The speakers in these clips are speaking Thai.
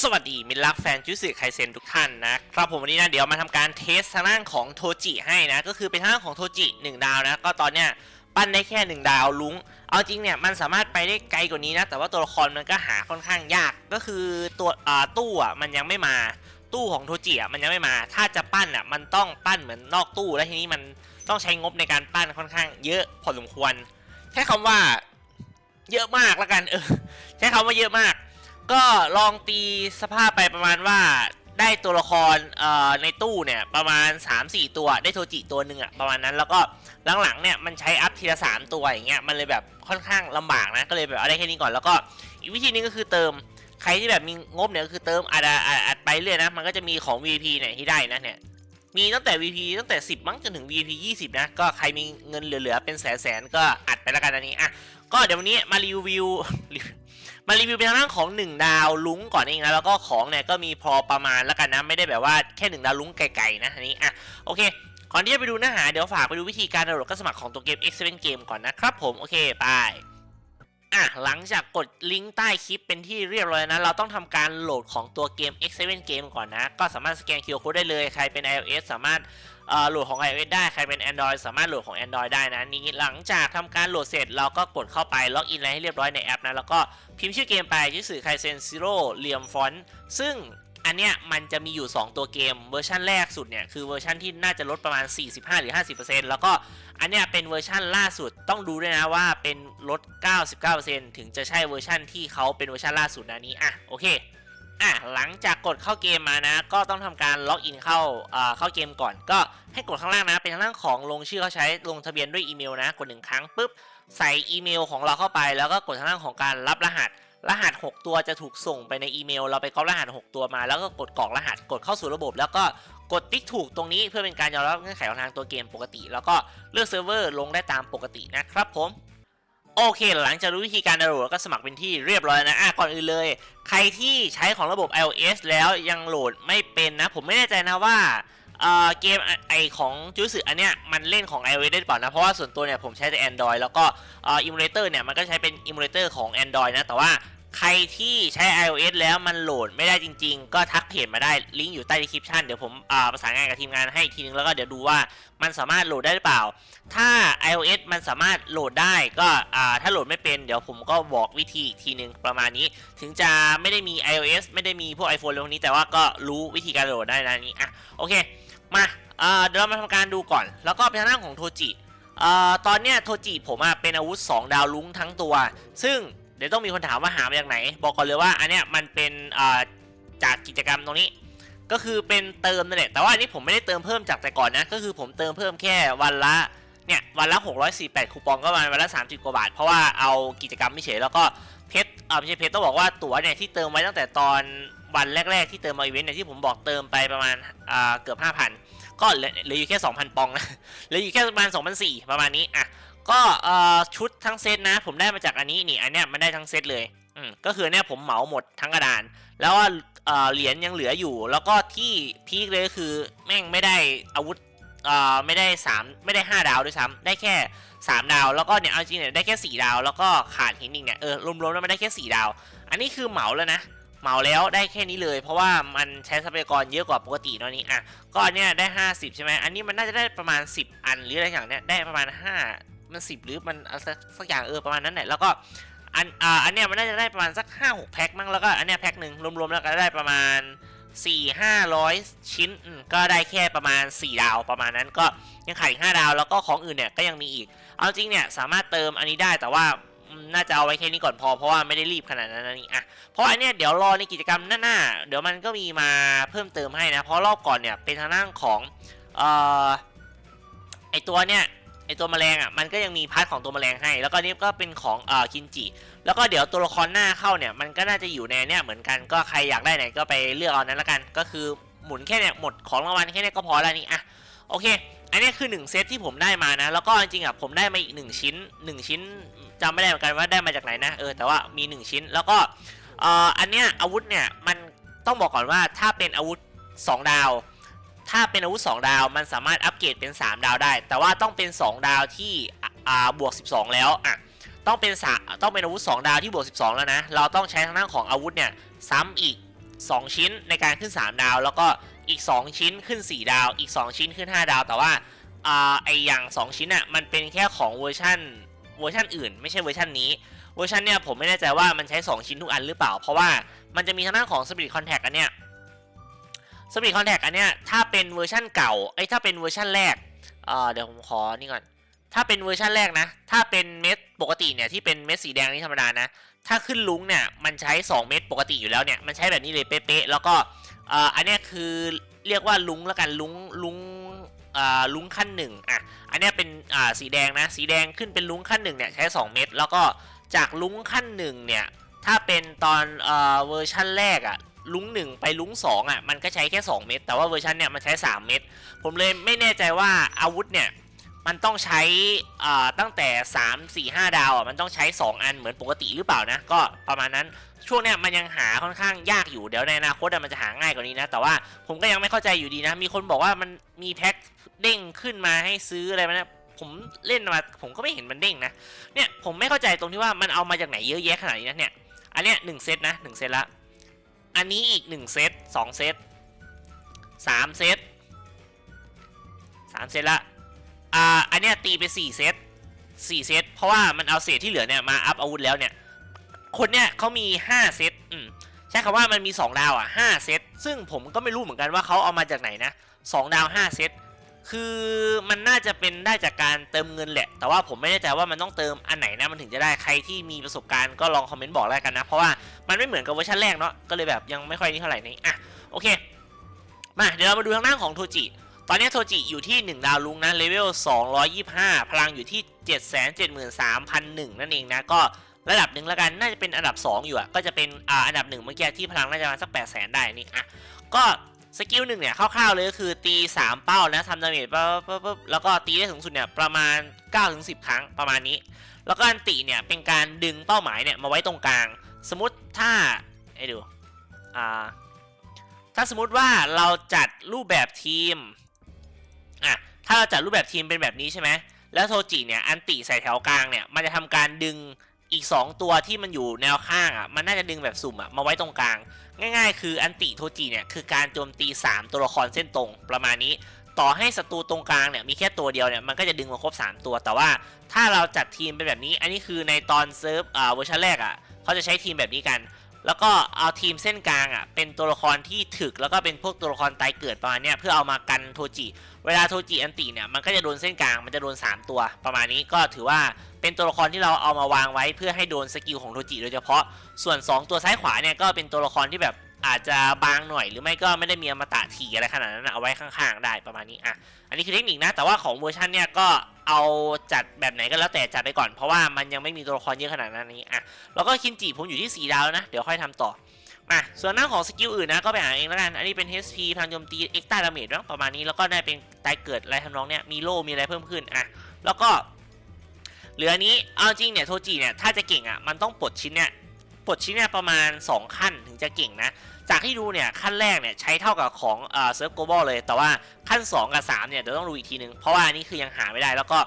สวัสดีมิตรรักแฟนจูสึไคเซนทุกท่านนะครับผมวันนี้นะเดี๋ยวมาทำการเทสทางด้านของโทจิให้นะ ก็คือเป็นทางด้านของโทจิ1ดาวนะ ก็ตอนเนี้ยปั้นได้แค่ 1 ดาวลุงเอาจริงเนี่ยมันสามารถไปได้ไกลกว่านี้นะ แต่ว่าตัวละครมันก็หาค่อนข้างยากก็คือตัวอ่าตู้อะมันยังไม่มาตู้ของโทจิอะมันยังไม่มา ถ้าจะปั้นอะมันต้องปั้นเหมือนนอกตู้แล้วทีนี้มันต้องใช้งบในการปั้นค่อนข้างเยอะพอสมควรใช้คำว่าเยอะมากแล้วกันเออใช้คำว่าเยอะมาก ก็ลองตีสภาพไปประมาณว่าได้ตัวละครเอ่อในตู้เนี่ยประมาณ 3-4 ตัวได้โทจิตัวหนึ่งอะประมาณนั้นแล้วก็หลังๆเนี่ยมันใช้อัพทีละ3ตัวอย่างเงี้ยมันเลยแบบค่อนข้างลำบากนะก็เลยแบบเอาได้แค่นี้ก่อนแล้วก็อีกวิธีนึงก็คือเติมใครที่แบบมีงบเนี่ยก็คือเติมอัดอะอัดอัดไปเรื่อยนะมันก็จะมีของ VP เนี่ยที่ได้นะเนี่ยมีตั้งแต่ VP ตั้งแต่ 10 มั้งจนถึง VP 20 นะ ก็ใครมีเงินเหลือๆเป็นแสนๆก็อัดไปแล้วกันอันนี้อะก็เดี๋ยววันนี้มารีวิว มารีวิวเป็นทางด้านของ 1 ดาวลุ้งก่อนเองนะแล้วก็ของเนี่ยก็มีพอประมาณแล้วกันนะไม่ได้แบบว่าแค่ 1 ดาวลุ้งไกลๆนะอันนี้อะโอเคก่อนที่จะไปดูเนื้อหาเดี๋ยวฝากไปดูวิธีการดาวน์โหลดก็สมัครของตัวเกม X7 Game ก่อนนะครับผมโอเคไปอะหลังจากกดลิงก์ใต้คลิปเป็นที่เรียบร้อยนะ เราต้องทำการโหลดของตัวเกม X7 Game ก่อนนะ ก็สามารถสแกน QR Code ได้เลย ใครเป็น iOS สามารถ โหลดของ iOS ได้ ใครเป็น Android สามารถโหลดของ Android ได้นะนี่หลังจากทำการโหลดเสร็จเราก็กดเข้าไปล็อกอินอะไรให้เรียบร้อยในแอปนะแล้วก็พิมพ์ชื่อเกมไปชื่อสื่อไคเซนซิโร่เรียมฟอนต์ซึ่งอันเนี้ยมันจะมีอยู่ 2 ตัวเกมเวอร์ชันแรกสุดเนี่ยคือเวอร์ชันที่น่าจะลดประมาณ 45 หรือ 50%แล้วก็อันเนี้ยเป็นเวอร์ชันล่าสุดต้องดูด้วยนะว่าเป็นลด 99%ถึงจะใช่เวอร์ชันที่เขาเป็นเวอร์ชันล่าสุดนะนี้อะโอเค อะหลังจากกดเข้าเกมมานะ ก็ต้องทำการล็อกอินเข้าเข้าเกมก่อน ก็ให้กดข้างล่างนะ เป็นทางล่างของลงชื่อเขาใช้ลงทะเบียนด้วยอีเมลนะ กดหนึ่งครั้งปุ๊บใส่อีเมลของเราเข้าไป แล้วก็กดทางล่างของการรับรหัส รหัส 6 ตัวจะถูกส่งไปในอีเมล เราไปก๊อปรหัส 6 ตัวมา แล้วก็กดกรอกรหัสกดเข้าสู่ระบบ แล้วก็กดติ๊กถูกตรงนี้เพื่อเป็นการยอมรับเงื่อนไขของทางตัวเกมปกติ แล้วก็เลือกเซิร์ฟเวอร์ลงได้ตามปกตินะครับผม โอเค หลังจากรู้วิธีการดาวน์โหลดแล้วก็สมัครเป็นที่เรียบร้อยนะอะก่อนอื่นเลย ใครที่ใช้ของระบบ iOS แล้วยังโหลดไม่เป็นนะ ผมไม่แน่ใจนะว่าเออเกมไอของจูสึอันเนี้ยมันเล่นของ iOS ได้หรือเปล่านะ เพราะว่าส่วนตัวเนี่ยผมใช้แต่ Android แล้วก็เอออิมูเลเตอร์เนี่ยมันก็ใช้เป็นอิมูเลเตอร์ของ Android นะ แต่ว่าใครที่ใช้ iOS แล้วมันโหลดไม่ได้จริง ๆ ก็ทักเพจมาได้ลิงก์อยู่ใต้ description เดี๋ยวผมอ่าประสานงานกับทีมงานให้อีกทีนึงแล้วก็เดี๋ยวดูว่ามันสามารถโหลดได้หรือเปล่า ถ้า iOS มันสามารถโหลดได้ก็ถ้าโหลดไม่เป็นเดี๋ยวผมก็บอกวิธีอีกทีนึงประมาณนี้ ถึงจะไม่ได้มี iOS ไม่ได้มีพวก iPhone เรื่องนี้แต่ว่าก็รู้วิธีการโหลดได้นะนี่อะโอเคมาเดี๋ยวเรามาทำการดูก่อน แล้วก็เป็นทางด้าของโทจิตอนเนี้ยโทจิผมเป็นอาวุธ 2 ดาวลุ้งทั้งตัว ซึ่งเดี๋ยวต้องมีคนถามว่าหามาจากไหน บอกก่อนเลยว่าอันเนี้ยมันเป็นจากกิจกรรมตรงนี้ก็คือเป็นเติมนั่นแหละแต่ว่าอันนี้ผมไม่ได้เติมเพิ่มจากแต่ก่อนนะก็คือผมเติมเพิ่มแค่วันละ เนี่ยวันละ648 คูปองก็มาวันละ 30 กว่าบาท เพราะว่าเอากิจกรรมไม่เฉยแล้วก็เพชรเออไม่ใช่เพชรต้องบอกว่าตั๋วเนี่ยที่เติมไว้ตั้งแต่ตอนวันแรก ๆ ที่เติมมาอีเวนต์เนี่ยที่ผมบอกเติมไปประมาณอ่าเกือบ 5,000 ก็เหลืออยู่แค่ 2,000 ปองนะเหลืออยู่แค่ประมาณ2,400ประมาณนี้อะก็เอ่อชุดทั้งเซตนะ ผมได้มาจากอันนี้นี่อันเนี้ยมันได้ทั้งเซตเลยอืมก็คือเนี่ยผมเหมาหมดทั้งกระดาน แล้วว่าอ่อเหรียญยังเหลืออยู่ แล้วก็ที่พีคเลยก็คือแม่งไม่ได้อาวุธ เอ่อไม่ได้สามไม่ได้ห้าดาวด้วยซ้ำได้แค่สามดาว แล้วก็เนี่ยเอาจริงเนี่ยได้แค่สี่ดาว แล้วก็ขาดหินอีกเนี่ยเออรวมๆแล้วมันได้แค่สี่ดาว อันนี้คือเหมาแล้วนะเหมาแล้วได้แค่นี้เลย เพราะว่ามันใช้ทรัพยากรเยอะกว่าปกติเนอะนี้อะก็อันเนี้ยได้ 50 ใช่ไหมอันนี้มันน่าจะได้ประมาณ 10 อันหรืออะไรอย่างเนี้ยได้ประมาณ 5 มัน 10 หรือมันอะไรสักสักอย่างเออประมาณนั้นแหละแล้วก็อันอ่าอันเนี้ยมันน่าจะได้ประมาณสัก 5 6 แพ็คมั้งแล้วก็อันเนี้ยแพ็คหนึ่งรวมๆแล้วก็ได้ประมาณ 4 500 ชิ้นก็ได้แค่ประมาณ 4 ดาวประมาณนั้นก็ยังขาดอีก 5 ดาว แล้วก็ของอื่นเนี่ยก็ยังมีอีก เอาจริงเนี่ยสามารถเติมอันนี้ได้แต่ว่าน่าจะเอาไว้แค่นี้ก่อนพอเพราะว่าไม่ได้รีบขนาดนั้นนะนี่อะเพราะอันเนี้ยเดี๋ยวรอในกิจกรรมหน้าๆเดี๋ยวมันก็มีมาเพิ่มเติมให้นะ เพราะรอบก่อนเนี่ยเป็นทางด้านของเอ่อไอตัวเนี่ย ไอตัวแมลงอะมันก็ยังมีพาร์ทของตัวแมลงให้ แล้วก็นี่ก็เป็นของเอ่อคินจิ แล้วก็เดี๋ยวตัวละครหน้าเข้าเนี่ยมันก็น่าจะอยู่ในเนี่ยเหมือนกันก็ใครอยากได้ไหนก็ไปเลือกเอานั้นละกัน ก็คือหมุนแค่เนี่ยหมดของรางวัลแค่เนี้ก็พอแล้วนี่อะโอเค อันนี้คือ 1 เซตที่ผมได้มานะ แล้วก็จริงๆอะผมได้มาอีก 1 ชิ้น 1 ชิ้นจำไม่ได้เหมือนกันว่าได้มาจากไหนนะเออแต่ว่ามี 1 ชิ้นแล้วก็เอ่ออันเนี้ยอาวุธเนี่ยมันต้องบอกก่อนว่าถ้าเป็นอาวุธ 2 ดาว ถ้าเป็นอาวุธ2ดาวมันสามารถอัปเกรดเป็น 3 ดาวได้ แต่ว่าต้องเป็น 2 ดาวที่อ่าบวก 12 แล้วอะต้องเป็นสต้องเป็นอาวุธ 2 ดาวที่บวก 12 แล้วนะ เราต้องใช้ทางด้านของอาวุธเนี่ยซ้ำอีก 2 ชิ้นในการขึ้น 3 ดาว แล้วก็อีก 2 ชิ้นขึ้น 4 ดาว อีก 2 ชิ้นขึ้น 5 ดาว แต่ว่าอ่าไออย่าง 2 ชิ้นอะมันเป็นแค่ของเวอร์ชันเวอร์ชันอื่น ไม่ใช่เวอร์ชันนี้เวอร์ชันเนี่ยผมไม่แน่ใจว่ามันใช้ 2 ชิ้นทุกอันหรือเปล่า เพราะว่ามันจะมีทางด้านของ Spirit Contact อันเนี้ย Spirit Contact อันเนี้ยถ้าเป็นเวอร์ชันเก่าไอ้ถ้าเป็นเวอร์ชันแรกเอ่อเดี๋ยวผมขอนี่ก่อน ถ้าเป็นเวอร์ชันแรกนะ ถ้าเป็นเม็ดปกติเนี่ยที่เป็นเม็ดสีแดงนี่ธรรมดานะ ถ้าขึ้นลุงเนี่ยมันใช้ 2 เม็ดปกติอยู่แล้วเนี่ยมันใช้แบบนี้เลยเป๊ะๆแล้วก็เอ่ออันเนี้ยคือเรียกว่าลุงแล้วกันลุงลุงเอ่อลุงขั้นหนึ่งอะอันเนี้ยเป็นอ่าสีแดงนะสีแดงขึ้นเป็นลุงขั้นหนึ่งเนี่ยใช้ 2 เม็ดแล้วก็จากลุงขั้นหนึ่งเนี่ยถ้าเป็นตอนเอ่อเวอร์ชันแรกอะ ลุงหนึ่งไปลุงสองอะมันก็ใช้แค่ 2 เม็ดแต่ว่าเวอร์ชันเนี่ยมันใช้ 3 เม็ดผมเลยไม่แน่ใจว่าอาวุธเนี่ยมันต้องใช้อ่าตั้งแต่ 3 4 5 ดาวอะมันต้องใช้ 2 อันเหมือนปกติหรือเปล่านะ ก็ประมาณนั้นช่วงเนี้ยมันยังหาค่อนข้างยากอยู่เดี๋ยวในอนาคตมันจะหาง่ายกว่านี้นะ แต่ว่าผมก็ยังไม่เข้าใจอยู่ดีนะ มีคนบอกว่ามันมีแพ็คเด้งขึ้นมาให้ซื้ออะไรมนะผมเล่นมาผมก็ไม่เห็นมันเด้งนะเนี่ยผมไม่เข้าใจตรงที่ว่ามันเอามาจากไหนเยอะแยะขนาดนี้นะเนี่ยอันเนี้ยหนึ่งเซตนะหนึ่งเซตละ อันนี้อีกหนึ่งเซตสองเซตสามเซตสามเซตละอ่าอันเนี้ยตีไป4เซต4เซตเพราะว่ามันเอาเศษที่เหลือเนี่ยมาอัพอาวุธแล้วเนี่ยคนเนี่ยเขามี5เซตอืมใช้คำว่ามันมี2ดาวอะ5เซตซึ่งผมก็ไม่รู้เหมือนกันว่าเขาเอามาจากไหนนะ2ดาว5เซต คือมันน่าจะเป็นได้จากการเติมเงินแหละ แต่ว่าผมไม่แน่ใจว่ามันต้องเติมอันไหนนะมันถึงจะได้ใครที่มีประสบการณ์ก็ลองคอมเมนต์บอกแล้วกันนะ เพราะว่ามันไม่เหมือนกับเวอร์ชันแรกเนาะก็เลยแบบยังไม่ค่อยนี่เท่าไหร่นี่อะโอเคมาเดี๋ยวเรามาดูทางด้านของโทจิตอนนี้โทจิอยู่ที่ 1 ดาวลุงนะเลเวล225 พลังอยู่ที่ 773,001 นั่นเองนะก็ระดับหนึ่งแล้วกันน่าจะเป็นอันดับ 2 อยู่อะก็จะเป็นอ่าอันดับหนึ่งเมื่อกี้ที่พลังน่าจะประมาณสัก800,000 ได้นี่อะก็ สกิลหนึ่งเนี่ยคร่าวๆเลยก็คือตี 3 เป้านะทำดาเมจปั๊บปั๊บปั๊บแล้วก็ตีได้สูงสุดเนี่ยประมาณ 9-10 ครั้งประมาณนี้ แล้วก็อันติเนี่ยเป็นการดึงเป้าหมายเนี่ยมาไว้ตรงกลาง สมมติถ้าไอ้ดูอ่าถ้าสมมติว่าเราจัดรูปแบบทีมอะถ้าเราจัดรูปแบบทีมเป็นแบบนี้ใช่ไหมแล้วโทจิเนี่ยอันติใส่แถวกลางเนี่ยมันจะทำการดึงอีก 2 ตัวที่มันอยู่แนวข้างอะมันน่าจะดึงแบบสุ่มอะมาไว้ตรงกลาง ง่ายๆ คืออันติโทจิเนี่ยคือการโจมตี 3 ตัวละครเส้นตรงประมาณนี้ ต่อให้ศัตรูตรงกลางเนี่ยมีแค่ตัวเดียวเนี่ยมันก็จะดึงมาครบ 3 ตัว แต่ว่าถ้าเราจัดทีมเป็นแบบนี้ อันนี้คือในตอนเซิร์ฟอ่าเวอร์ชันแรกอะเขาจะใช้ทีมแบบนี้กัน แล้วก็เอาทีมเส้นกลางอะเป็นตัวละครที่ถึกแล้วก็เป็นพวกตัวละครตายเกิดประมาณเนี้ยเพื่อเอามากันโทจิ เวลาโทจิอันติเนี่ยมันก็จะโดนเส้นกลางมันจะโดน 3 ตัวประมาณนี้ก็ถือว่าเป็นตัวละครที่เราเอามาวางไว้เพื่อให้โดนสกิลของโทจิโดยเฉพาะส่วน 2 ตัวซ้ายขวาเนี่ยก็เป็นตัวละครที่แบบ อาจจะบางหน่อยหรือไม่ก็ไม่ได้มีอมตะถี่อะไรขนาดนั้นเอาไว้ข้างๆได้ประมาณนี้อะอันนี้คือเทคนิคนะ แต่ว่าของเวอร์ชันเนี่ยก็เอาจัดแบบไหนก็แล้วแต่จัดไปก่อนเพราะว่ามันยังไม่มีตัวละครเยอะขนาดนั้นนี้อะแล้วก็คินจิผมอยู่ที่4ดาวแล้วนะ เดี๋ยวค่อยทำต่ออะส่วนหน้าของสกิลอื่นนะก็ไปหาเองแล้วกันอันนี้เป็น HP พลังโจมตีเอ็กซ์ต a าดาเมจประมาณนี้แล้วก็ได้เป็นตายเกิดอะไรทำนองเนี้ยมีโล่มีอะไรเพิ่มขึ้นอะแล้วก็เหลือนี้เอาจริงเนี่ยโทจิเนี่ยถ้าจะเก่งอะมันต้องปลดชิ้นเนี่ยปลดชิ้นเนี่ยประมาณ 2 ขั้น จะเก่งนะ จากที่ดูเนี่ยขั้นแรกเนี่ยใช้เท่ากับของเซิร์ฟโกลบอลเลย แต่ว่าขั้น 2 กับ 3 เนี่ยเดี๋ยวต้องดูอีกทีนึง เพราะว่าอันนี้คือยังหาไม่ได้แล้วก็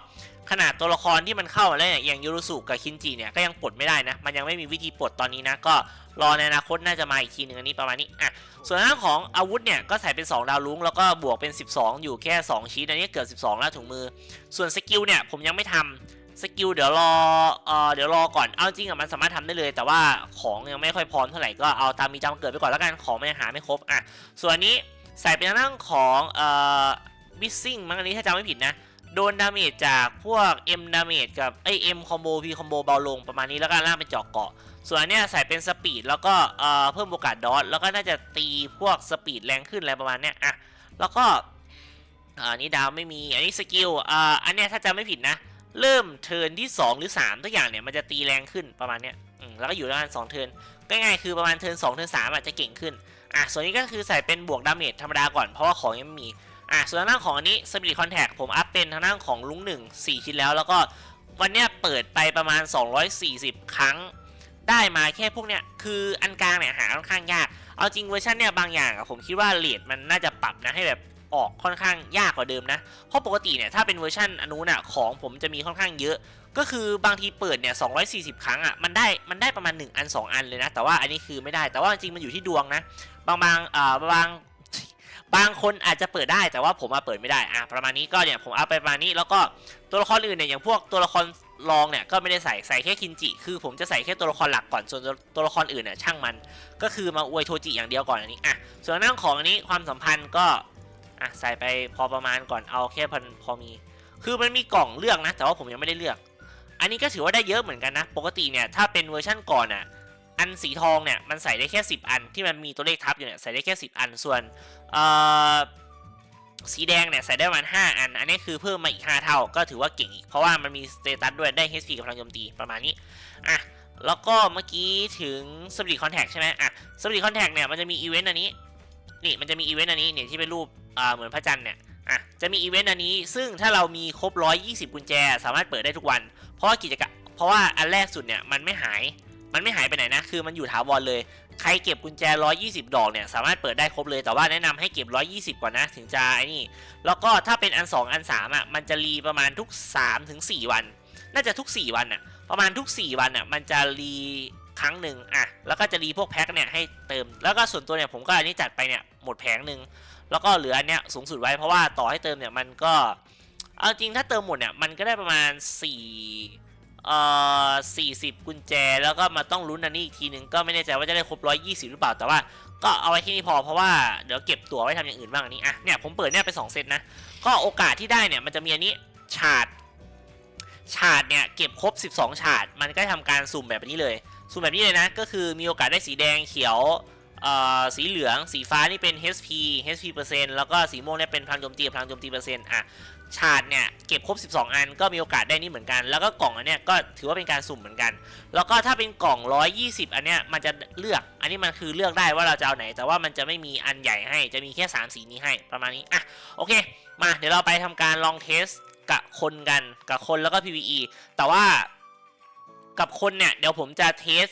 ขนาดตัวละครที่มันเข้ามาแล้วเนี่ยอย่างยูรุสุกับคินจิเนี่ยก็ยังปลดไม่ได้นะ มันยังไม่มีวิธีปลดตอนนี้นะ ก็รอในอนาคตน่าจะมาอีกทีหนึ่งอันนี้ประมาณนี้อะส่วนทางของอาวุธเนี่ยก็ใส่เป็น 2 ดาวลุ้งแล้วก็บวกเป็น 12 อยู่แค่ 2 ชิ้นอันนี้เกิด12 แล้วถุงมือ ส่วนสกิลเนี่ยผมยังไม่ทำ สกิลเดี๋ยวรอเออเดี๋ยวรอก่อน เอาจริงอะมันสามารถทำได้เลย แต่ว่าของยังไม่ค่อยพร้อมเท่าไหร่ก็เอาตามมีจำเกิดไปก่อนแล้วกัน ของมันยังหาไม่ครบ อะ ส่วนนี้ใส่เป็นทางด้านของเอ่อบิสซิ่งมั้งอันนี้ถ้าจำไม่ผิดนะ โดนดาเมจจากพวก M ดาเมจกับไอ M คอมโบ P คอมโบเบาลงประมาณนี้แล้วก็ล่างเป็นเจอกเกาะ ส่วนอันนี้ใส่เป็นสปีดแล้วก็เอ่อเพิ่มโอกาสดอทแล้วก็น่าจะตีพวกสปีดแรงขึ้นอะไรประมาณเนี้ยอะแล้วก็อันนี้ดาวไม่มีอันนี้สกิลอ่าอันเนี้ยถ้าจำไม่ผิดนะ เริ่มเทิร์นที่ 2 หรือ3ตัวอย่างเนี่ยมันจะตีแรงขึ้นประมาณเนี้ยแล้วก็อยู่ประมาณ2เทิร์นง่ายๆคือประมาณเทิร์น2เทิร์น3อาจจะเก่งขึ้นอะส่วนนี้ก็คือใส่เป็นบวกดาเมจธรรมดาก่อนเพราะว่าของยังไม่มีอะส่วนทางด้านของอันนี้ Spirit Contact ผมอัพเป็นทางด้านของลุงหนึ่ง4ชิ้นแล้ว แล้วก็วันเนี้ยเปิดไปประมาณ 240 ครั้ง ได้มาแค่พวกเนี้ยคืออันกลางเนี่ยหาค่อนข้างยากเอาจริงเวอร์ชันเนี่ยบางอย่างอะผมคิดว่าเลทมันน่าจะปรับนะให้แบบ ออกค่อนข้างยากกว่าเดิมนะ เพราะปกติเนี่ยถ้าเป็นเวอร์ชันอนุน่ะของผมจะมีค่อนข้างเยอะ ก็คือบางทีเปิดเนี่ย 240 ครั้งอะมันได้มันได้ประมาณ 1 อัน 2 อันเลยนะ แต่ว่าอันนี้คือไม่ได้แต่ว่าจริงมันอยู่ที่ดวงนะ บางบางอ่าบางบางคนอาจจะเปิดได้แต่ว่าผมมาเปิดไม่ได้อะประมาณนี้ก็เนี่ยผมเอาไปประมาณนี้แล้วก็ตัวละครอื่นเนี่ยอย่างพวกตัวละครรองเนี่ยก็ไม่ได้ใส่ใส่แค่คินจิ คือผมจะใส่แค่ตัวละครหลักก่อนส่วนตัวละครอื่นเนี่ยช่างมัน ก็คือมาอวยโทจิอย่างเดียวก่อนอันนี้อะส่วนเรื่องของอันนี้ความสัมพันธ์ก็ อะใส่ไปพอประมาณก่อนเอาแค่พอพอมี คือมันมีกล่องเลือกนะ แต่ว่าผมยังไม่ได้เลือก อันนี้ก็ถือว่าได้เยอะเหมือนกันนะ ปกติเนี่ยถ้าเป็นเวอร์ชั่นก่อนอะอันสีทองเนี่ยมันใส่ได้แค่ 10 อันที่มันมีตัวเลขทับอยู่เนี่ยใส่ได้แค่ 10 อันส่วนอ่อสีแดงเนี่ยใส่ได้ประมาณ5อัน อันนี้คือเพิ่มมาอีก 5 เท่าก็ถือว่าเก่งอีก เพราะว่ามันมีสเตตัสด้วยได้ HP กับพลังโจมตีประมาณนี้อะแล้วก็เมื่อกี้ถึง Spirit Contact ใช่ไหมอะ Spirit Contact เนี่ยมันจะมีอีเวนต์อันนี้นี่มันจะมีอีเวนต์อันนี้เนี่ยที่เป็นรูป เหมือนพระจันทร์เนี่ยอะจะมีอีเวนต์อันนี้ซึ่งถ้าเรามีครบ 120 กุญแจ สามารถเปิดได้ทุกวัน เพราะว่ากิจกรรมเพราะว่าอันแรกสุดเนี่ยมันไม่หายมันไม่หายไปไหนนะ คือมันอยู่ถาวรเลย ใครเก็บกุญแจ 120 ดอกเนี่ย สามารถเปิดได้ครบเลย แต่ว่าแนะนำให้เก็บ 120ก่อนนะ ถึงจะไอ้นี่ แล้วก็ถ้าเป็นอัน 2 อัน 3 อะ มันจะรีประมาณทุก 3 ถึง 4 วัน น่าจะทุก 4 วันอะ ประมาณทุก 4 วันอะ มันจะรีครั้งหนึ่งอะ แล้วก็จะรีพวกแพ็คเนี่ยให้เติม แล้วก็ส่วนตัวเนี่ยผมก็อันนี้จัดไปเนี่ยหมดแผงหนึ่ง แล้วก็เหลืออันเนี้ยสูงสุดไว้เพราะว่าต่อให้เติมเนี่ยมันก็เอาจริงถ้าเติมหมดเนี่ยมันก็ได้ประมาณ4เอ่อ40 กุญแจ แล้วก็มาต้องลุ้นอันนี้อีกทีหนึ่งก็ไม่แน่ใจว่าจะได้ครบ 120 หรือเปล่าแต่ว่าก็เอาไว้ที่นี่พอเพราะว่าเดี๋ยวเก็บตั๋วไว้ทำอย่างอื่นบ้างอันนี้อะเนี่ยผมเปิดเนี่ยไป2เซตนะก็โอกาสที่ได้เนี่ยมันจะมีอันนี้ฉาดฉาดเนี่ยเก็บครบ 12 ฉาด มันก็ทำการสุ่มแบบนี้เลย สุ่มแบบนี้เลยนะ ก็คือมีโอกาสได้สีแดงเขียว สีเหลืองสีฟ้านี่เป็น HP HP เปอร์เซ็นต์แล้วก็สีม่วงเนี่ยเป็นพลังโจมตีพลังโจมตีเปอร์เซ็นต์อะฉาดเนี่ยเก็บครบ 12 อันก็มีโอกาสได้นี่เหมือนกัน แล้วก็กล่องอันเนี้ยก็ถือว่าเป็นการสุ่มเหมือนกัน แล้วก็ถ้าเป็นกล่อง 120 อันเนี้ยมันจะเลือก อันนี้มันคือเลือกได้ว่าเราจะเอาไหน แต่ว่ามันจะไม่มีอันใหญ่ให้ จะมีแค่ 3 สีนี้ให้ประมาณนี้ อะ โอเค มาเดี๋ยวเราไปทำการลองเทสกับคนกันกับคนแล้วก็ PVE แต่ว่ากับคนเนี่ยเดี๋ยวผมจะเทส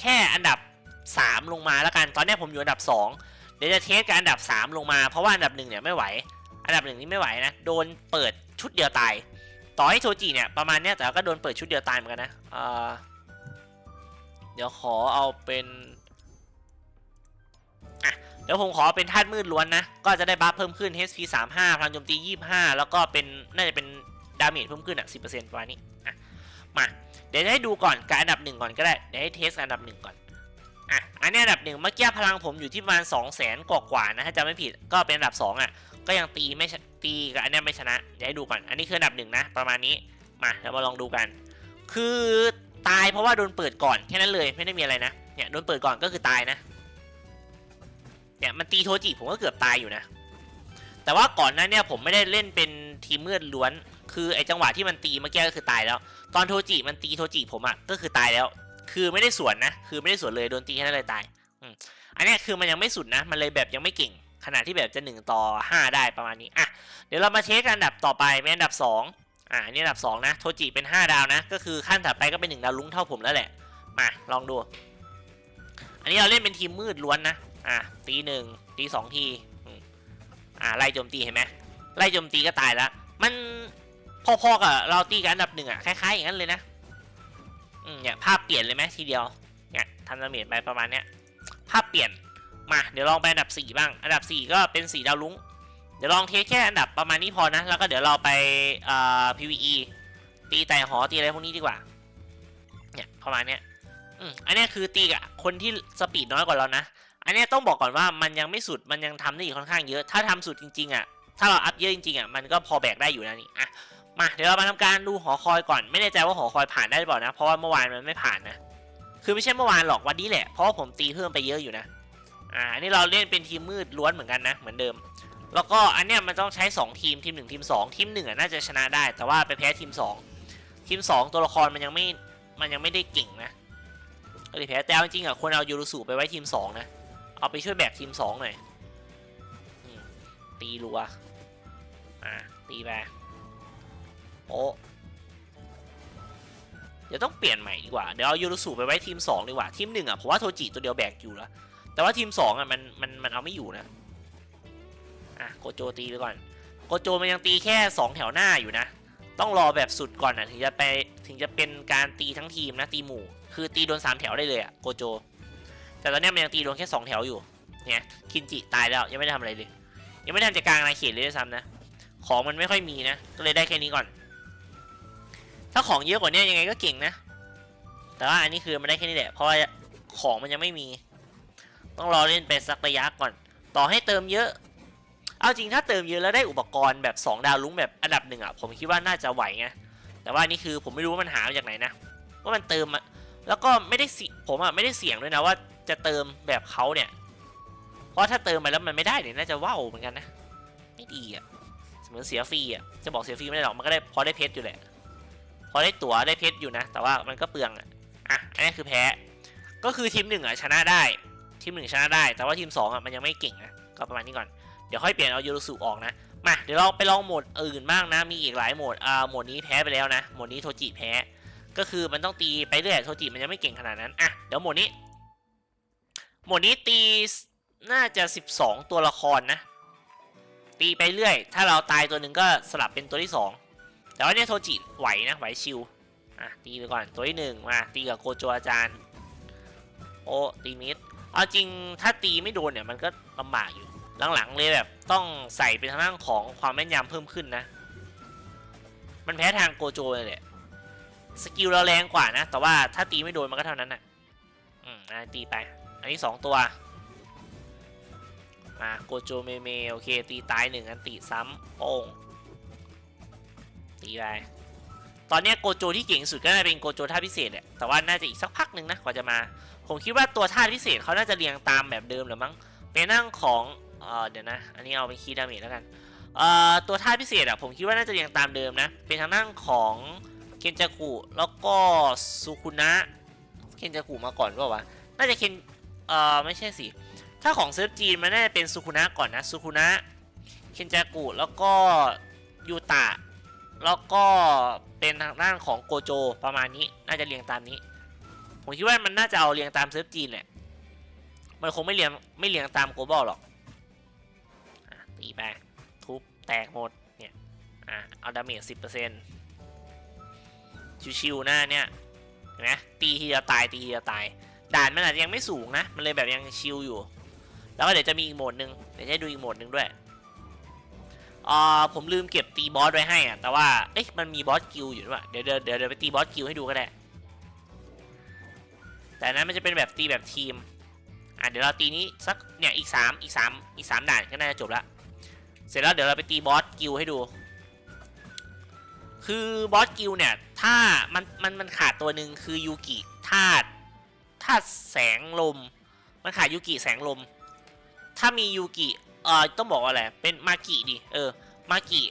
แค่อันดับ 3 ลงมาแล้วกัน ตอนนี้ผมอยู่อันดับ 2 เดี๋ยวจะเทสกับอันดับ 3 ลงมา เพราะว่าอันดับหนึ่งเนี่ยไม่ไหว อันดับหนึ่งนี่ไม่ไหวนะ โดนเปิดชุดเดียวตาย ต่อให้โทจิเนี่ยประมาณเนี้ยแต่ก็โดนเปิดชุดเดียวตายเหมือนกันนะเเดี๋ยวขอเอาเป็นเดี๋ยวผมขอเป็นธาตุมืดล้วนนะ ก็จะได้บัฟเพิ่มขึ้น HP 35พลังโจมตี 25 แล้วก็เป็นน่าจะเป็นดาเมจเพิ่มขึ้นอะ 10%ประมาณนี้ มา เดี๋ยวจะให้ดูก่อนกับอันดับหนึ่งก่อนก็ได้ เดี๋ยวให้เทสอันดับหนึ่งก่อน อะอันนี้อันดับหนึ่งเมื่อกี้พลังผมอยู่ที่ประมาณ2 0 0แสนกว่าๆนะถ้าจำไม่ผิดก็เป็นอันดับ2อะก็ยังตีไม่ตีกับอันนี้ไม่ชนะเดี๋ยวให้ดูก่อนอันนี้คืออันดับหนึ่งนะประมาณนี้มาเดี๋ยวมาลองดูกัน คือตายเพราะว่าโดนเปิดก่อนแค่นั้นเลยไม่ได้มีอะไรนะเนี่ยโดนเปิดก่อนก็คือตายนะเนี่ยมันตีโทจิผมก็เกือบตายอยู่นะ แต่ว่าก่อนหนั้นเนี่ยผมไม่ได้เล่นเป็นทีมมืดล้วน คือไอจังหวะที่มันตีเมื่อกี้ก็คือตายแล้ว ตอนโทจิมันตีโทจิผมอะก็คือตายแล้ว คือไม่ได้สวนนะ คือไม่ได้สวนเลยโดนตีแค่นั้นเลยตายอันนี้คือมันยังไม่สุดนะ มันเลยแบบยังไม่เก่ง ขนาดที่แบบจะหนึ่งต่อห้าได้ประมาณนี้ อะ เดี๋ยวเรามาเช็คอันดับต่อไปเป็นอันดับสองอ่านี่อันดับสองนะ โทจิเป็นห้าดาวนะ ก็คือขั้นถัดไปก็เป็นหนึ่งดาวลุ้งเท่าผมแล้วแหละ มา ลองดู อันนี้เราเล่นเป็นทีมมืดล้วนนะ อะตีหนึ่งตีสองที อ่าไล่โจมตีเห็นไหมไล่โจมตีก็ตายแล้ว มันพอๆกับเราตีกันอันดับหนึ่งอะคล้ายๆอย่างนั้นเลยนะ เนี่ยภาพเปลี่ยนเลยไหมทีเดียว เนี่ยทำดาเมจไปประมาณเนี้ย ภาพเปลี่ยน มาเดี๋ยวลองไปอันดับ 4 บ้าง อันดับ 4 ก็เป็นสีดาวลุ้ง เดี๋ยวลองเทสแค่อันดับประมาณนี้พอนะ แล้วก็เดี๋ยวเราไปเอ่อ PVE ตีไต่หอตีอะไรพวกนี้ดีกว่า เนี่ยประมาณเนี้ยอืมอันนี้คือตีกับคนที่สปีดน้อยกว่าเรานะ อันนี้ต้องบอกก่อนว่ามันยังไม่สุด มันยังทำได้อีกค่อนข้างเยอะ ถ้าทำสุดจริงๆอะ ถ้าเราอัพเยอะจริงๆอะ มันก็พอแบกได้อยู่นะนี่ อะ มาเดี๋ยวเรามาทำการดูหอคอยก่อนไม่แน่ใจว่าหอคอยผ่านได้หรือเปล่านะ เพราะว่าเมื่อวานมันไม่ผ่านนะ คือไม่ใช่เมื่อวานหรอกวันนี้แหละ เพราะว่าผมตีเพิ่มไปเยอะอยู่นะ อ่าอันนี้เราเล่นเป็นทีมมืดล้วนเหมือนกันนะ เหมือนเดิม แล้วก็อันเนี้ยมันต้องใช้ 2 ทีมทีม 1 ทีม 2 ทีม1อะน่าจะชนะได้ แต่ว่าไปแพ้ทีม 2 ทีม 2 ตัวละครมันยังไม่มันยังไม่ได้เก่งนะก็เลยแพ้แต่จริงๆอะควรเอายูรุสุไปไว้ทีม 2 นะ เอาไปช่วยแบกทีม 2 หน่อยตีรัวอ่าตีไป โอ้เดี๋ยวต้องเปลี่ยนใหม่ดีกว่า เดี๋ยวเอายูรุสุไปไว้ทีม 2 ดีกว่า ทีม1อะผมว่าโทจิตัวเดียวแบกอยู่แล้ว แต่ว่าทีม 2อะมันมันมันเอาไม่อยู่นะ อะโกโจตีไปก่อน โกโจมันยังตีแค่ 2 แถวหน้าอยู่นะ ต้องรอแบบสุดก่อนนะถึงจะไปถึงจะเป็นการตีทั้งทีมนะตีหมู่ คือตีโดน 3 แถวได้เลยอะโกโจ แต่ตอนนี้มันยังตีโดนแค่ 2 แถวอยู่ เนี่ยคินจิตายแล้วยังไม่ได้ทำอะไรเลย ยังไม่ได้ทำจากกลางอาณาเขตเลยด้วยซ้ำนะ ของมันไม่ค่อยมีนะ ก็เลยได้แค่นี้ก่อน ถ้าของเยอะกว่านี้ยังไงก็เก่งนะ แต่ว่าอันนี้คือมันได้แค่นี้แหละ เพราะว่าของมันยังไม่มี ต้องรอเล่นไปสักระยะก่อน ต่อให้เติมเยอะ เอาจริงถ้าเติมเยอะแล้วได้อุปกรณ์แบบ 2 ดาวลุ้งแบบอันดับหนึ่งอะ ผมคิดว่าน่าจะไหวไง แต่ว่านี่คือผมไม่รู้ว่ามันหามาจากไหนนะ ว่ามันเติมอะแล้วก็ไม่ได้สิผมอะไม่ได้เสี่ยงด้วยนะว่าจะเติมแบบเขาเนี่ย เพราะถ้าเติมไปแล้วมันไม่ได้เนี่ยน่าจะว่าวเหมือนกันนะ ไม่ดีอะเหมือนเสียฟรีอะ จะบอกเสียฟรีไม่ได้หรอก มันก็ได้พอได้เพชรอยู่แหละ พอได้ตั๋วได้เพชรอยู่นะ แต่ว่ามันก็เปลืองอะอะอันนี้คือแพ้ ก็คือทีมหนึ่งอะชนะได้ ทีมหนึ่งชนะได้ แต่ว่าทีมสองอะมันยังไม่เก่งนะก็ประมาณนี้ก่อน เดี๋ยวค่อยเปลี่ยนเอายูรุสุออกนะ มาเดี๋ยวเราไปลองโหมดอื่นบ้างนะ มีอีกหลายโหมด อ่า โหมดนี้แพ้ไปแล้วนะ โหมดนี้โทจิแพ้ ก็คือมันต้องตีไปเรื่อย โทจิมันยังไม่เก่งขนาดนั้น อะ เดี๋ยวโหมดนี้ โหมดนี้ตีน่าจะ 12 ตัวละครนะ ตีไปเรื่อย ถ้าเราตายตัวหนึ่งก็สลับเป็นตัวที่ 2 แต่ว่าเนี่ยโทจิไหวนะไหวชิวอะตีไปก่อนตัวที่หนึ่งมาตีกับโกโจอาจารย์ โอ้ตีมิดเอาจริงถ้าตีไม่โดนเนี่ยมันก็ลำบากอยู่หลังๆเลยแบบต้องใส่เป็นทางด้านของความแม่นยำเพิ่มขึ้นนะ มันแพ้ทางโกโจเลยแหละสกิลเราแรงกว่านะ แต่ว่าถ้าตีไม่โดนมันก็เท่านั้นน่ะ อืมอะตีไป อันนี้สองตัว มาโกโจเมเมโอเค ตีตายหนึ่งอันตีซ้ำโป้ง ตีไปตอนนี้โกโจที่เก่งสุดก็น่าจะเป็นโกโจท่าพิเศษแหละแต่ว่าน่าจะอีกสักพักหนึ่งนะกว่าจะมา ผมคิดว่าตัวท่าพิเศษเขาน่าจะเรียงตามแบบเดิมหรือมั้งเป็นนั่งของเออเดี๋ยวนะ อันนี้เอาเป็นคีย์ดาเมจแล้วกันเอ่อตัวท่าพิเศษอะผมคิดว่าน่าจะเรียงตามเดิมนะ เป็นทางด้านของเคนจากุแล้วก็ซูคุนะเคนจากุมาก่อนเปล่าวะน่าจะเคนเอ่อไม่ใช่สิถ้าของเซิร์ฟจีนมันน่าจะเป็นซูคุนะก่อนนะซูคุนะเคนจากุแล้วก็ยูตะ แล้วก็เป็นทางด้านของโกโจประมาณนี้ น่าจะเรียงตามนี้ ผมคิดว่ามันน่าจะเอาเรียงตามเซิร์ฟจีนแหละ มันคงไม่เรียงไม่เรียงตามโกลบอลหรอกอตีไป ทุบแตกหมด เนี่ย อะเอาดาเมจสิบเปอร์เซ็นต์ชิวๆหน้าเนี่ยเห็นไหมตีทีจะตายตีทีจะตาย ด่านมันอาจจะยังไม่สูงนะ มันเลยแบบยังชิลอยู่ แล้วก็เดี๋ยวจะมีอีกโหมดหนึ่งเดี๋ยวจะให้ดูอีกโหมดหนึ่งด้วย อ่าผมลืมเก็บตีบอสไว้ให้อะแต่ว่าเอ๊ะมันมีบอสกิลอยู่ด้วยเดี๋ยวเดี๋ยวเดี๋ยวเดี๋ยวไปตีบอสกิลให้ดูก็ได้ แต่นั้นมันจะเป็นแบบตีแบบทีมอะเดี๋ยวเราตีนี้สักเนี่ยอีก3อีก3อีก3ด่านก็น่าจะจบละเสร็จแล้วเดี๋ยวเราไปตีบอสกิลให้ดู คือบอสกิลเนี่ยถ้ามันมันมันขาดตัวหนึ่งคือยูกิธาตุธาตุแสงลม มันขาดยูกิแสงลม ถ้ามียูกิ อ่อต้องบอกว่าอะไร เป็นมากิดิ เออ มากิ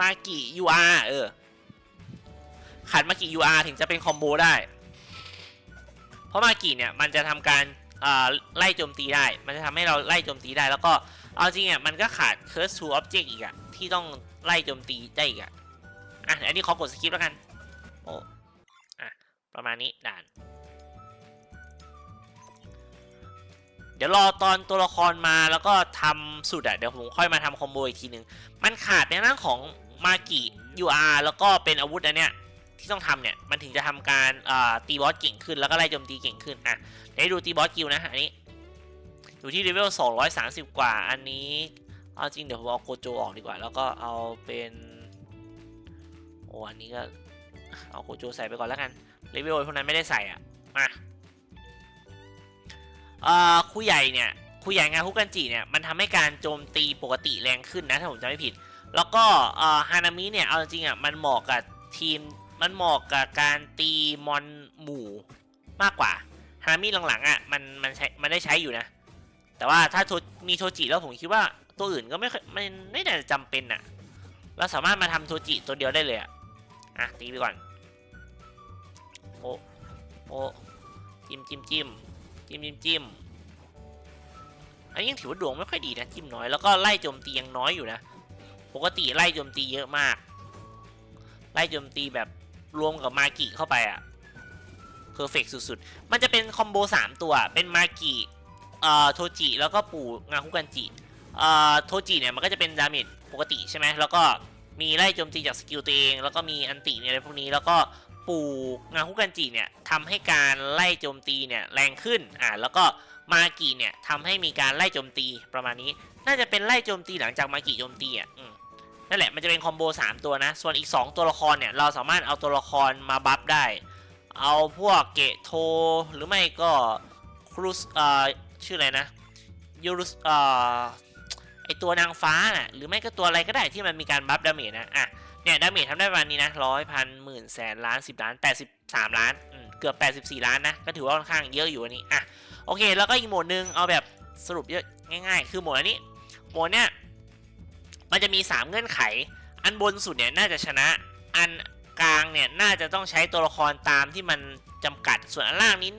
มากิยูอาเออขาดมากิยูอาถึงจะเป็นคอมโบได้ เพราะมากิเนี่ยมันจะทำการอ่าไล่โจมตีได้ มันจะทำให้เราไล่โจมตีได้ แล้วก็ เอาจริงอะ มันก็ขาด curse to object อีกอะ ที่ต้องไล่โจมตีได้อีกอะ อะ อันนี้ขอกดสคริปต์แล้วกัน โอ้ อะ ประมาณนี้ด่าน เดี๋ยวรอตอนตัวละครมาแล้วก็ทำสุดอะเดี๋ยวผมค่อยมาทำคอมโบอีกทีหนึ่งมันขาดในเรื่องของมากิ UR แล้วก็เป็นอาวุธอันเนี้ยที่ต้องทำเนี่ย มันถึงจะทำการตีบอสเก่งขึ้นแล้วก็ไล่โจมตีเก่งขึ้นอะเดี๋ยวให้ดูตีบอสกิลนะอันนี้ อยู่ที่เลเวล230 กว่า อันนี้เอาจริงเดี๋ยวผมเอาโกโจออกดีกว่า แล้วก็เอาเป็นโอ้อันนี้ก็เอาโกโจใส่ไปก่อนแล้วกันเลเวลพวกนั้นไม่ได้ใส่อะมา เอ่อครูใหญ่เนี่ยครูใหญ่งานฮุกันจิเนี่ยมันทำให้การโจมตีปกติแรงขึ้นนะถ้าผมจำไม่ผิด แล้วก็เอ่อฮานามิเนี่ยเอาจริงอะมันเหมาะกับทีมมันเหมาะกับการตีมอนหมู่มากกว่าฮานามิหลังๆอะมันมันใช้มันได้ใช้อยู่นะ แต่ว่าถ้าโทมีโทจิแล้วผมคิดว่าตัวอื่นก็ไม่ค่อยมันไม่น่าจะจำเป็นอะเราสามารถมาทำโทจิตัวเดียวได้เลยอะอะตีไปก่อนโอ้โอ้จิ้มจิ้มจิ้ม จิ้มจิ้มจิ้มอันนี้ยังถือว่าดวงไม่ค่อยดีนะจิ้มน้อยแล้วก็ไล่โจมตียังน้อยอยู่นะ ปกติไล่โจมตีเยอะมาก ไล่โจมตีแบบรวมกับมากิเข้าไปอะเพอร์เฟกสุดๆ มันจะเป็นคอมโบ3 ตัว เป็นมากิเอ่อโทจิแล้วก็ปู่งาคุกันจิเอ่อโทจิเนี่ยมันก็จะเป็นดาเมจปกติใช่ไหมแล้วก็มีไล่โจมตีจากสกิลตัวเอง แล้วก็มีอันติเนี่ยอะไรพวกนี้แล้วก็ ปูงาคุกันจิเนี่ยทำให้การไล่โจมตีเนี่ยแรงขึ้นอ่าแล้วก็มากิเนี่ยทำให้มีการไล่โจมตีประมาณนี้ น่าจะเป็นไล่โจมตีหลังจากมากิโจมตีอะนั่นแหละมันจะเป็นคอมโบ3 ตัวนะ ส่วนอีก 2 ตัวละครเนี่ยเราสามารถเอาตัวละครมาบัฟได้ เอาพวกเกะโทหรือไม่ก็ครูสเอ่อชื่ออะไรนะยูรุสเอ่อไอตัวนางฟ้าน่ะหรือไม่ก็ตัวอะไรก็ได้ที่มันมีการบัฟดาเมจนะอะ เนี่ยดาเมจทำได้ประมาณนี้นะร้อยพันหมื่นแสนล้านสิบล้านแปดสิบสามล้านเกือบแปดสิบสี่ล้านนะ ก็ถือว่าค่อนข้างเยอะอยู่อันนี้อะโอเค แล้วก็อีกโหมดหนึ่งเอาแบบสรุปเยอะง่ายๆ คือโหมดอันนี้ โหมดเนี้ยมันจะมี 3 เงื่อนไข อันบนสุดเนี่ยน่าจะชนะ อันกลางเนี่ยน่าจะต้องใช้ตัวละครตามที่มันจำกัด ส่วนอันล่างนี้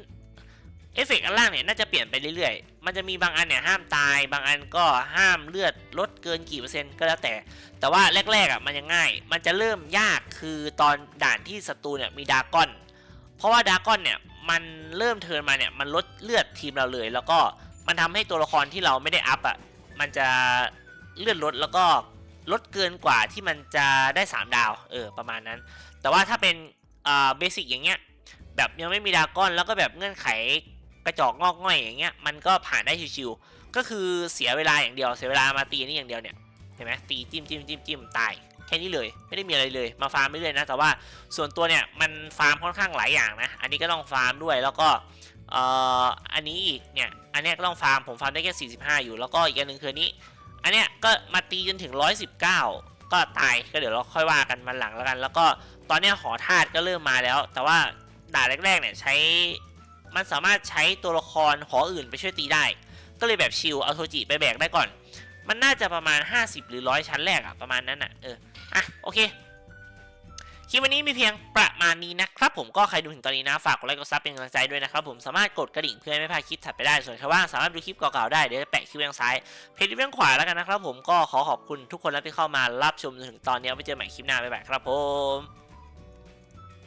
เอฟเฟกต์อันล่างเนี่ยน่าจะเปลี่ยนไปเรื่อยๆ มันจะมีบางอันเนี่ยห้ามตาย บางอันก็ห้ามเลือดลดเกินกี่เปอร์เซ็นต์ก็แล้วแต่ แต่ว่าแรกๆอะมันยังง่าย มันจะเริ่มยากคือตอนด่านที่ศัตรูเนี่ยมีดากอน เพราะว่าดากอนเนี่ยมันเริ่มเทิร์นมาเนี่ยมันลดเลือดทีมเราเลย แล้วก็มันทำให้ตัวละครที่เราไม่ได้อัพอะมันจะเลือดลดแล้วก็ลดเกินกว่าที่มันจะได้ 3 ดาว เออ ประมาณนั้น แต่ว่าถ้าเป็นอ่าเบสิกอย่างเงี้ย แบบยังไม่มีดากอน แล้วก็แบบเงื่อนไข ระจอกงอกง่อยอย่างเงี้ยมันก็ผ่านได้ชิวๆก็คือเสียเวลาอย่างเดียวเสียเวลามาตีนี่อย่างเดียวเนี่ยเห็นไหมตีจิ้มจิ้มจิ้มจิ้มตายแค่นี้เลยไม่ได้มีอะไรเลยมาฟาร์มไม่เลยนะแต่ว่าส่วนตัวเนี่ยมันฟาร์มค่อนข้างหลายอย่างนะอันนี้ก็ต้องฟาร์มด้วยแล้วก็เอ่ออันนี้อีกเนี่ยอันนี้ก็ต้องฟาร์มผมฟาร์มได้แค่45 อยู่แล้วก็อีกอันหนึ่งคือนี้อันเนี้ยก็มาตีจนถึง 119 ก็ตายก็เดี๋ยวเราค่อยว่ากันมันหลังแล้วกัน แล้วก็ตอนนี้หอธาตุก็เริ่มมาแล้ว แต่ว่าด่านแรกๆเนี่ยใช้ มันสามารถใช้ตัวละครหออื่นไปช่วยตีได้ ก็เลยแบบชิลเอาโทจิไปแบกได้ก่อน มันน่าจะประมาณ 50 หรือร้อยชั้นแรกอะประมาณนั้นอะเอออะโอเคคลิปวันนี้มีเพียงประมาณนี้นะครับผมก็ใครดูถึงตอนนี้นะ ฝากกดไลค์กดซับเป็นกำลังใจด้วยนะครับผมสามารถกดกระดิ่งเพื่อไม่พลาดคลิปถัดไปได้ส่วนใครว่างสามารถดูคลิปเก่าๆได้เดี๋ยวจะแปะคลิปทางซ้ายเพจเรื่องขวาแล้วกันนะครับผมก็ขอขอบคุณทุกคนที่เข้ามารับชมจนถึงตอนนี้เอาไปเจอใหม่คลิปหน้าบ๊ายบายครับผม